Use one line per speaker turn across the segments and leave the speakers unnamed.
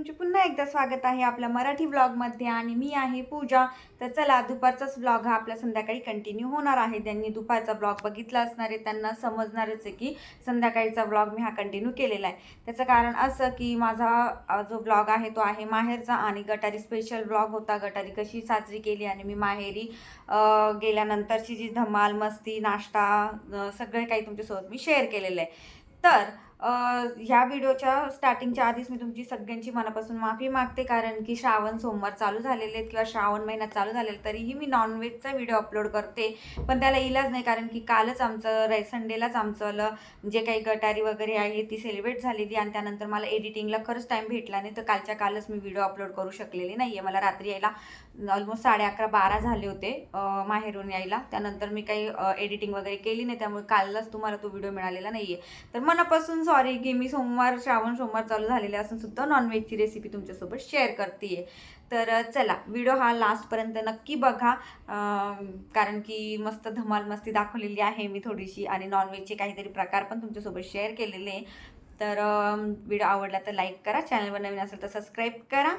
तुमचे पुन्हा एकदा स्वागत आहे आपल्या मराठी ब्लॉगमध्ये आणि मी आहे पूजा. तर चला दुपारचाच ब्लॉग हा आपल्या संध्याकाळी कंटिन्यू होणार आहे. ज्यांनी दुपारचा ब्लॉग बघितला असणार आहे त्यांना समजणारच आहे की संध्याकाळीचा ब्लॉग मी हा कंटिन्यू केलेला आहे. त्याचं कारण असं की माझा जो ब्लॉग आहे तो आहे माहेरचा आणि गटारी स्पेशल ब्लॉग होता. गटारी कशी साजरी केली आणि मी माहेरी गेल्यानंतरची जी धमाल मस्ती नाश्ता सगळे काही तुमच्यासोबत मी शेअर केलेलं आहे. तर ह्या व्हिडिओच्या स्टार्टिंगच्या आधीच मी तुमची सगळ्यांची मनापासून माफी मागते. कारण की श्रावण सोमवार चालू झालेले आहेत किंवा श्रावण महिना चालू झालेला तरीही मी नॉनव्हेजचा व्हिडिओ अपलोड करते. पण त्याला इलाज नाही कारण की कालच आमचं रे संडेलाच आमचं जे काही गटारी वगैरे आहे ती सेलिब्रेट झालेली आणि त्यानंतर मला एडिटिंगला खरंच टाईम भेटला नाही. तर कालच्या कालच मी व्हिडिओ अपलोड करू शकलेली नाही आहे मला रात्री यायला ऑलमोस्ट साडे अकरा बारा झाले होते माहेरून यायला. त्यानंतर मी काही एडिटिंग वगैरे केली नाही. त्यामुळे कालच तुम्हाला तो व्हिडिओ मिळालेला नाही आहे तर मनापासून सॉरी की मी सोमवार श्रावण सोमवार चालू झालेले असून सुद्धा नॉनव्हेजची रेसिपी तुमच्यासोबत शेअर करते तर चला व्हिडिओ हा लास्टपर्यंत नक्की बघा. कारण की मस्त धमाल मस्ती दाखवलेली आहे मी थोडीशी आणि नॉनव्हेजचे काहीतरी प्रकार पण तुमच्यासोबत शेअर केलेले. तर व्हिडिओ आवडला तर लाईक करा. चॅनलवर नवीन असेल तर सबस्क्राईब करा.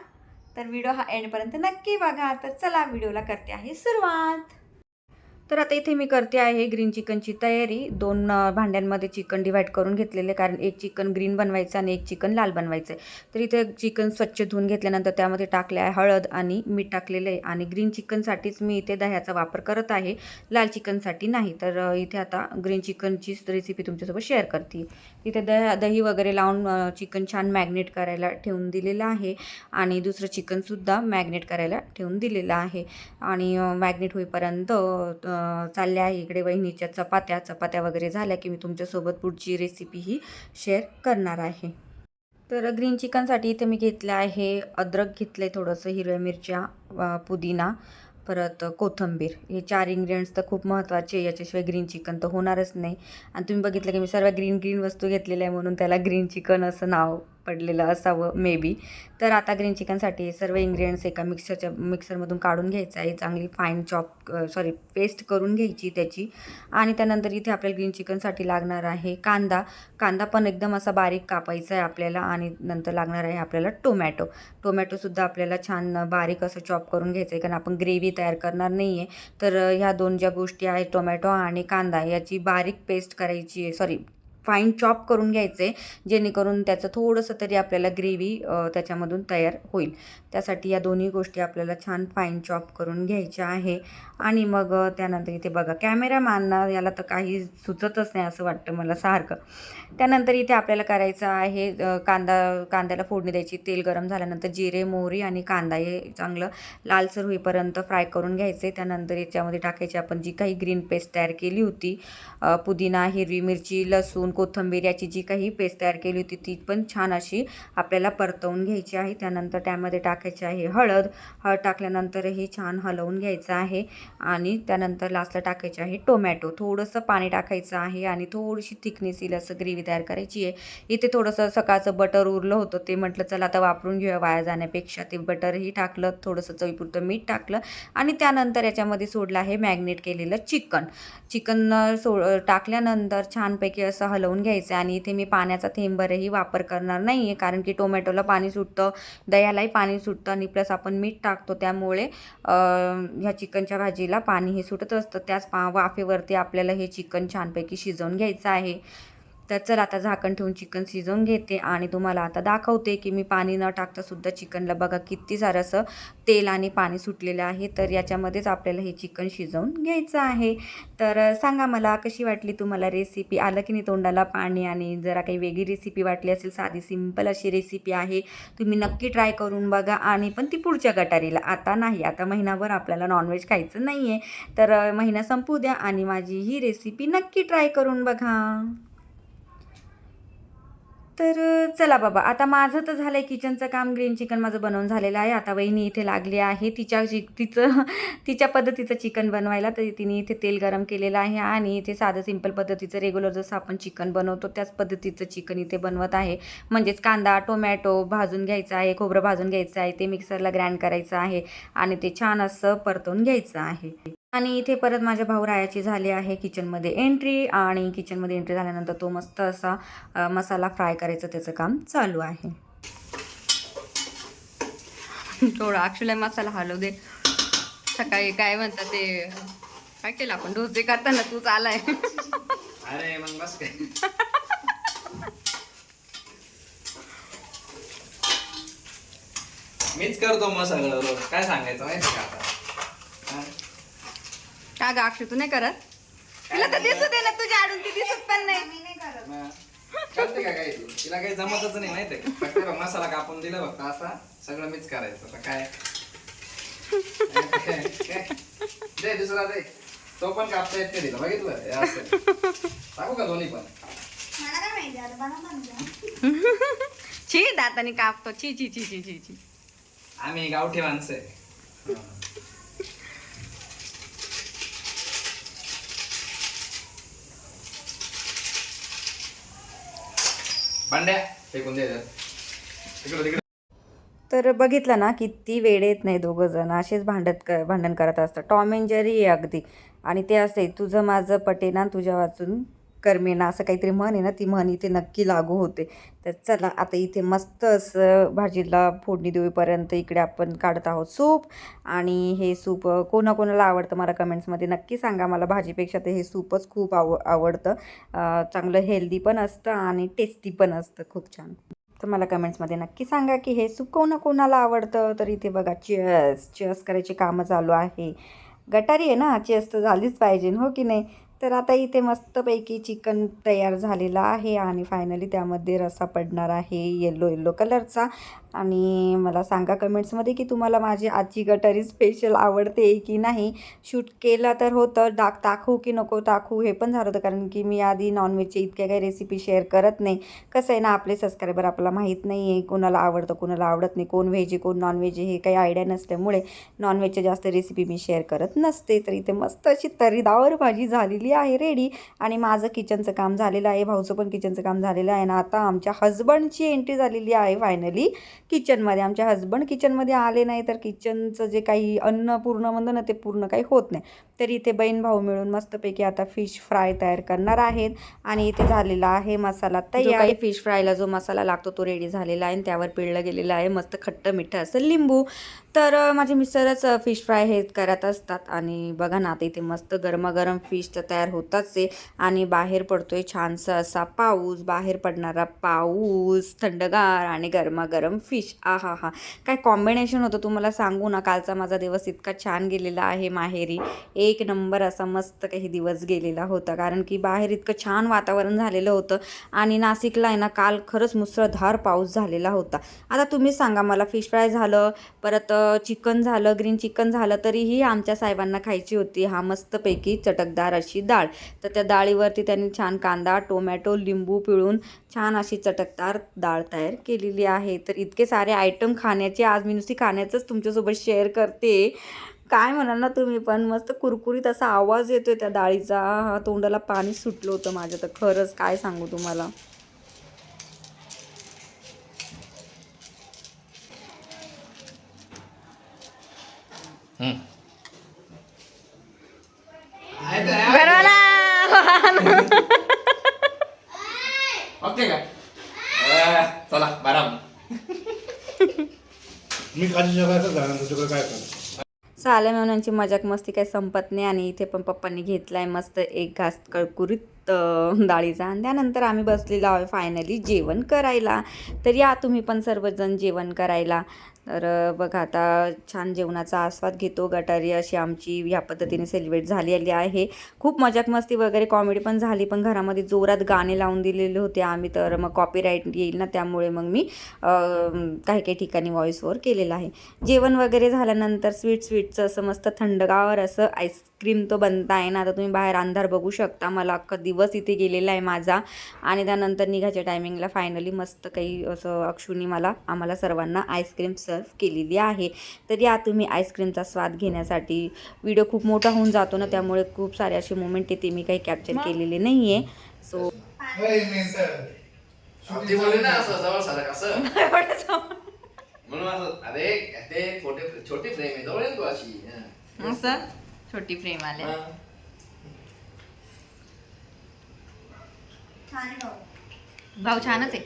तर व्हिडिओ हा एंडपर्यंत नक्की बघा. तर चला व्हिडिओला करते आहे सुरुवात. तर आता इथे मी करते आहे ग्रीन चिकनची तयारी. दोन भांड्यांमध्ये चिकन डिवाईड करून घेतलेले कारण एक चिकन ग्रीन बनवायचं आणि एक चिकन लाल बनवायचं. आहे तर इथे चिकन स्वच्छ धुवून घेतल्यानंतर त्यामध्ये टाकले आहे हळद आणि मीठ टाकलेलं आहे. आणि ग्रीन चिकनसाठीच मी इथे दह्याचा वापर करत आहे. लाल चिकनसाठी नाही तर इथे आता ग्रीन चिकनचीच रेसिपी तुमच्यासोबत शेअर करते. इथे दह्या दही वगैरे लावून चिकन छान मॅग्नेट करायला ठेवून दिलेलं आहे. आणि दुसरं चिकनसुद्धा मॅग्नेट करायला ठेवून दिलेलं आहे. आणि मॅग्नेट होईपर्यंत चालल्या आहे. इकडे वहिनीच्या चपात्या चपात्या वगैरे झाल्या की मी तुमच्यासोबत पुढची रेसिपी ही शेअर करणार आहे. तर ग्रीन चिकनसाठी इथे मी घेतलं आहे अद्रक घेतलं आहे थोडंसं हिरव्या मिरच्या पुदिना परत कोथंबीर. हे चार इंग्रेडियंट्स तर खूप महत्त्वाचे याच्याशिवाय ग्रीन चिकन तर होणारच नाही. आणि तुम्ही बघितलं की मी सर्व ग्रीन ग्रीन वस्तू घेतलेल्या आहे म्हणून त्याला ग्रीन चिकन असं नाव पडलेलं असावं मे बी तर आता ग्रीन चिकनसाठी सर्व इंग्रेडियंट्स एका मिक्सरच्या मिक्सरमधून काढून घ्यायचं आहे. चांगली फाईन चॉप सॉरी पेस्ट करून घ्यायची त्याची. आणि त्यानंतर इथे आपल्याला ग्रीन चिकनसाठी लागणार आहे कांदा. कांदा पण एकदम असा बारीक कापायचा आहे आपल्याला आणि नंतर लागणार आहे आपल्याला टोमॅटो टोमॅटोसुद्धा आपल्याला छान बारीक असं चॉप करून घ्यायचं आहे. कारण आपण ग्रेव्ही तयार करणार नाही आहे तर ह्या दोन ज्या गोष्टी आहेत टोमॅटो आणि कांदा याची बारीक पेस्ट करायची आहे. सॉरी फाईन चॉप करून घ्यायचे जेणेकरून त्याचं थोडंसं तरी आपल्याला ग्रेव्ही त्याच्यामधून तयार होईल. त्यासाठी या दोन्ही गोष्टी आपल्याला छान फाईन चॉप करून घ्यायच्या आहे. आणि मग त्यानंतर इथे बघा कॅमेरामॅनना याला तर काही सुचतच नाही असं वाटतं मला सारखं. त्यानंतर इथे आपल्याला करायचं आहे कांदा कांद्याला फोडणी द्यायची तेल गरम झाल्यानंतर जिरे मोहरी आणि कांदा हे चांगलं लालसर होईपर्यंत फ्राय करून घ्यायचे. त्यानंतर याच्यामध्ये टाकायची आपण जी काही ग्रीन पेस्ट तयार केली होती पुदिना हिरवी मिरची लसूण कोथिंबीर याची जी काही पेस्ट तयार केली होती ती पण छान अशी आपल्याला परतवून घ्यायची आहे. त्यानंतर त्यामध्ये टाकायची आहे हळद. हळद टाकल्यानंतरही छान हलवून घ्यायचं आहे. आणि त्यानंतर लास्टला टाकायचे आहे टोमॅटो. थोडंसं पाणी टाकायचं आहे आणि थोडीशी थिकनेस येईल असं ग्रेव्ही तयार करायची आहे. इथे थोडंसं सकाळचं बटर उरलं होतं ते म्हटलं चला आता वापरून घेऊया. वाया जाण्यापेक्षा ते बटरही टाकलं थोडंसं चवीपुरतं मीठ टाकलं. आणि त्यानंतर याच्यामध्ये सोडलं आहे मॅग्नेट केलेलं चिकन चिकन सो टाकल्यानंतर छानपैकी असं हलवून घ्यायचं आणि इथे मी पाण्याचा थेंबरही वापर करणार नाही आहे कारण की टोमॅटोला पाणी सुटतं दह्यालाही पाणी सुटतं आणि प्लस आपण मीठ टाकतो त्यामुळे ह्या चिकनच्या भाजीला पाणी हे सुटत असतं. त्याच पा वाफेवरती आपल्याला हे चिकन छानपैकी शिजवून घ्यायचं आहे. तर चल आता झाकण ठेवून चिकन शिजवून घेते आणि तुम्हाला आता दाखवते की मी पाणी न टाकता सुद्धा चिकनला बघा किती सारं असं तेल आणि पाणी सुटलेलं आहे. तर याच्यामध्येच आपल्याला हे चिकन शिजवून घ्यायचं आहे. तर सांगा मला कशी वाटली तुम्हाला रेसिपी आलं की नाही तोंडाला पाणी आणि जरा काही वेगळी रेसिपी वाटली असेल साधी सिंपल अशी रेसिपी आहे. तुम्ही नक्की ट्राय करून बघा आणि पण ती पुढच्या गटारीला. आता नाही आता महिनाभर आपल्याला नॉनव्हेज खायचं नाही आहे तर महिना संपू द्या आणि माझी ही रेसिपी नक्की ट्राय करून बघा. तर चला बाबा. आता माझं तर झालं आहे किचनचं काम. ग्रीन चिकन माझं बनवून झालेलं आहे. आता वहिनी इथे लागली आहे. तिच्या चि तिचं तिच्या पद्धतीचं चिकन बनवायला तर तिने इथे तेल गरम केलेलं आहे आणि इथे साधं सिंपल पद्धतीचं रेग्युलर जसं आपण चिकन बनवतो त्याच पद्धतीचं चिकन इथे बनवत आहे. म्हणजेच कांदा टोमॅटो भाजून घ्यायचा आहे खोबरं भाजून घ्यायचं आहे ते मिक्सरला ग्राइंड करायचं आहे आणि ते छान असं परतवून घ्यायचं आहे. आणि इथे परत माझ्या भाऊरायाची झाली आहे किचनमध्ये एंट्री आणि किचनमध्ये एंट्री झाल्यानंतर तो मस्त असा मसाला फ्राय करायचं त्याचं काम चालू आहे. थोडं अक्षुला मसाला हलव दे. सकाळी काय म्हणतात ते काय केलं आपण? डोसे करताना तूच आलाय.
अरे मग बस काय मीच करतो मग सगळं रोज. काय सांगायचं माहिती का?
का ग अक्षु तू नाही करत? तिला तर दिसू दे ना तुझ्या आडून ती दिसत पण नाही.
करते. का काही? तू तिला काही जमतच नाही माहिती का? फक्त बघ, मसाला कापून दिला फक्त असा सगळं मीच करायचं. आता काय? काय? दे दुसरा दे. तो पण कापता येत नाही तिला. बघितलं? हे असं. टाकू का दोन्ही पण?
छी दाताने कापतो. छी छी छी छी छी छी.
आम्ही गावठी माणसं आहे. भांड्या फेकून दे तिकडे
तर बघितलं ना किती वेळ येत नाही दोघं जण. असेच भांडत क भांडण करत असतात. टॉम अँड जेरी आहे अगदी. आणि ते असते तुझं माझं पटेना तुझ्या वाचून कर्मेना असं काहीतरी म्हण आहे ना ती म्हण इथे नक्की लागू होते. तर चला आता इथे मस्त असं भाजीला फोडणी देऊपर्यंत इकडे आपण काढत आहोत सूप. आणि हे सूप कोणाकोणाला आवडतं मला कमेंट्समध्ये नक्की सांगा. मला भाजीपेक्षा तर हे सूपच खूप आव आवडतं. चांगलं हेल्दी पण असतं आणि टेस्टी पण असतं खूप छान. तर मला कमेंट्समध्ये नक्की सांगा की हे सूप कोणा कोणाला आवडतं? तर इथे बघा चिअर्स चिअर्स करायची कामं चालू आहे. गटारी आहे ना चिअर्स तर झालीच पाहिजे हो की नाही? तर आता इथे मस्तपैकी चिकन तयार झालेलं आहे आणि फायनली त्यामध्ये रसा पडणार आहे येल्लो येल्लो कलरचा आणि मला सांगा कमेंट्समध्ये की तुम्हाला माझी आजची गटारी स्पेशल आवडते की नाही? शूट केलं तर होतं डाक टाकू की नको टाकू हे पण झालं होतं. कारण की मी आधी नॉनव्हेजचे इतक्या काही रेसिपी शेअर करत नाही. कसं आहे ना आपले सबस्क्रायबर आपल्याला माहीत नाही आहे कोणाला आवडतं कोणाला आवडत नाही. कोण व्हेज आहे कोण नॉनव्हेज आहे हे काही आयडिया नसल्यामुळे नॉनव्हेजच्या जास्त रेसिपी मी शेअर करत नसते. तर इथे मस्त अशी तरीदावर भाजी झालेली आहे रेडी आणि माझं किचनचं काम झालेलं आहे भाऊचं पण किचनचं काम झालेलं आहे. ना आता आमच्या हजबंडची एंट्री झालेली आहे फायनली किचनमध्ये. आमच्या हजबंड किचनमध्ये आले नाही तर किचनचं जे काही अन्न पूर्ण म्हणतो ना ते पूर्ण काही होत नाही. तर इथे बहीण भाऊ मिळून मस्तपैकी आता फिश फ्राय तयार करणार आहेत आणि इथे झालेला आहे मसाला तयार. काही फिश फ्रायला जो मसाला लागतो तो रेडी झालेला आहे आणि त्यावर पिळलं गेलेलं आहे मस्त खट्ट मिठ्ठ असं लिंबू. तर माझे मिस्टरच फिश फ्राय हे करत असतात आणि बघा ना आता इथे मस्त गरमागरम फिश तर तयार होताच आहे आणि बाहेर पडतोय छानसा असा पाऊस. बाहेर पडणारा पाऊस थंडगार आणि गरमागरम फिश आ हा हा. काय कॉम्बिनेशन होतं तुम्हाला सांगू ना? कालचा माझा दिवस इतका छान गेलेला आहे माहेरी. एक नंबर असा मस्त काही दिवस गेलेला होता. कारण की बाहेर इतकं छान वातावरण झालेलं होतं आणि नाशिकला आहे ना काल खरंच मुसळधार पाऊस झालेला होता. आता तुम्ही सांगा मला फिश फ्राय झालं परत चिकन झालं ग्रीन चिकन झालं तरीही आमच्या साहेबांना खायची होती. हा मस्तपैकी चटकदार अशी डाळ. तर त्या डाळीवरती त्यांनी छान कांदा टोमॅटो लिंबू पिळून छान अशी चटकदार डाळ तयार केलेली आहे. तर इतके सारे आयटम खाण्याचे आज मी नुसती खाण्याचंच तुमच्यासोबत शेअर करते. काय म्हणाल ना तुम्ही पण? मस्त कुरकुरीत असा आवाज येतोय त्या डाळीचा. हा, तोंडाला पाणी सुटलं होतं माझ्या तर. खरंच काय सांगू तुम्हाला?
ओके का अं, चला बाराम
मी खाली जगायचं तुझ्याकडे काय
साल्या मजाक मस्ती काही संपत नाही आणि इथे पण पप्पांनी घेतलाय मस्त एक घास कळकुरीत डाळीचा आणि त्यानंतर आम्ही बसलेलो आहे फायनली जेवण करायला. तर या तुम्ही पण सर्वजण जेवण करायला. तर बघा आता छान जेवणाचा आस्वाद घेतो गटारी. अशी आमची ह्या पद्धतीने सेलिब्रेट झालेली आहे. खूप मजाक मस्ती वगैरे कॉमेडी पण झाली पण घरामध्ये जोरात गाणे लावून दिलेले होते आम्ही. तर मग कॉपीराईट येईल ना त्यामुळे मग मी काही काही ठिकाणी व्हॉईस ओव्हर केलेला आहे. जेवण वगैरे झाल्यानंतर स्वीट स्वीटचं असं मस्त थंडगावर असं आईस्क्रीम तो बनता आहे ना आता तुम्ही बाहेर अंधार बघू शकता. मला अख्खा दिवस इथे गेलेला आहे माझा. आणि त्यानंतर निघायच्या टायमिंगला फायनली मस्त काही असं अक्षुनी मला आम्हाला सर्वांना आईस्क्रीम सर्व केलेली आहे. तर या तुम्ही आईस्क्रीमचा स्वाद घेण्यासाठी व्हिडिओ खूप मोठा होऊन जातो ना त्यामुळे खूप सारे असे मोमेंट येते. मी काही कॅप्चर केलेले नाही आहे सो
ती बोलली ना असं छोटे छोटी फ्रेम हं.
आले. भाऊ. छानच आहे.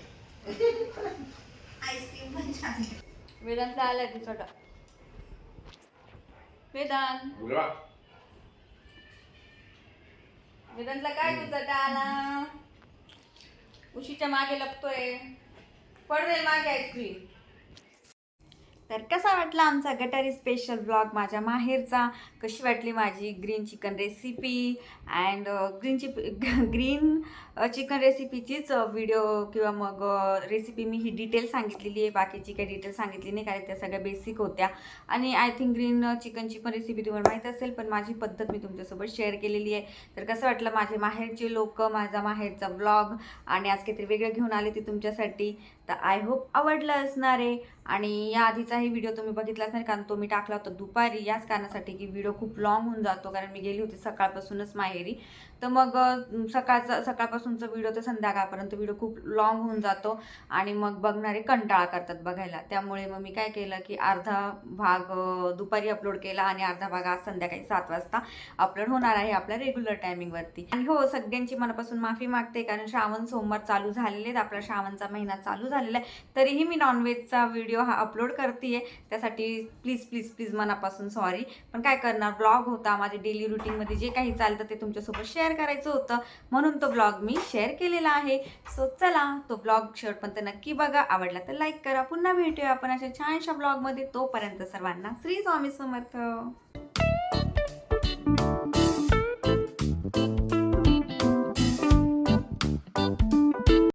वेदांत आलाय तुझा डॉ वेदांत.
उलवा
वेदांतला काय तुझा आला उशीच्या मागे लपतोय. पडवेल मागे आईस्क्रीम तर कसा वाटला आमचा गटारी स्पेशल ब्लॉग माझ्या माहेरचा. कशी वाटली माझी green chicken recipe and green chip green chicken रेसिपीचीच video किंवा मग uh, रेसिपी मी ही डिटेल सांगितलेली आहे. बाकीची काही डिटेल सांगितली नाही कारण त्या सगळ्या बेसिक होत्या. आणि आय थिंक ग्रीन चिकनची पण रेसिपी तुम्हाला माहीत असेल पण माझी पद्धत मी तुमच्यासोबत शेअर केलेली आहे. तर कसं वाटलं माझे माहेरचे लोक माझा माहेरचा ब्लॉग आणि आज काहीतरी वेगळं घेऊन आले ते तुमच्यासाठी. तर आय होप आवडलं असणार आहे. आणि या आधीचाही व्हिडिओ तुम्ही बघितलाच नाही कारण तो मी टाकला होता दुपारी. याच कारणासाठी की व्हिडिओ खूप लॉंग होऊन जातो कारण मी गेली होती सकाळपासूनच माहेरी. तर मग सकाळचा सकाळपासूनचा व्हिडिओ तर संध्याकाळपर्यंत व्हिडिओ खूप लॉंग होऊन जातो आणि मग बघणारे कंटाळा करतात बघायला. त्यामुळे मग मी काय केलं की अर्धा भाग दुपारी अपलोड केला आणि अर्धा भाग आज संध्याकाळी सात वाजता अपलोड होणार आहे आपल्या रेग्युलर टायमिंगवरती आणि हो सगळ्यांची मनापासून माफी मागते कारण श्रावण सोमवार चालू झालेले आहेत. आपला श्रावणचा महिना चालू झालेला आहे. तरीही मी नॉनव्हेजचा व्हिडिओ हा अपलोड करते त्यासाठी प्लीज प्लीज प्लीज मनापासून सॉरी पण काय करणार? ब्लॉग होता. माझे डेली रुटीनमध्ये जे काही चालतं ते तुमच्यासोबत शेअर करायचं होतं. म्हणून तो ब्लॉग मी शेअर केलेला आहे. सो चला तो ब्लॉग शेवटपर्यंत नक्की बघा. आवडला तर लाईक करा. पुन्हा भेटूया आपण अशा छानशा ब्लॉगमध्ये तोपर्यंत सर्वांना श्री स्वामी समर्थ.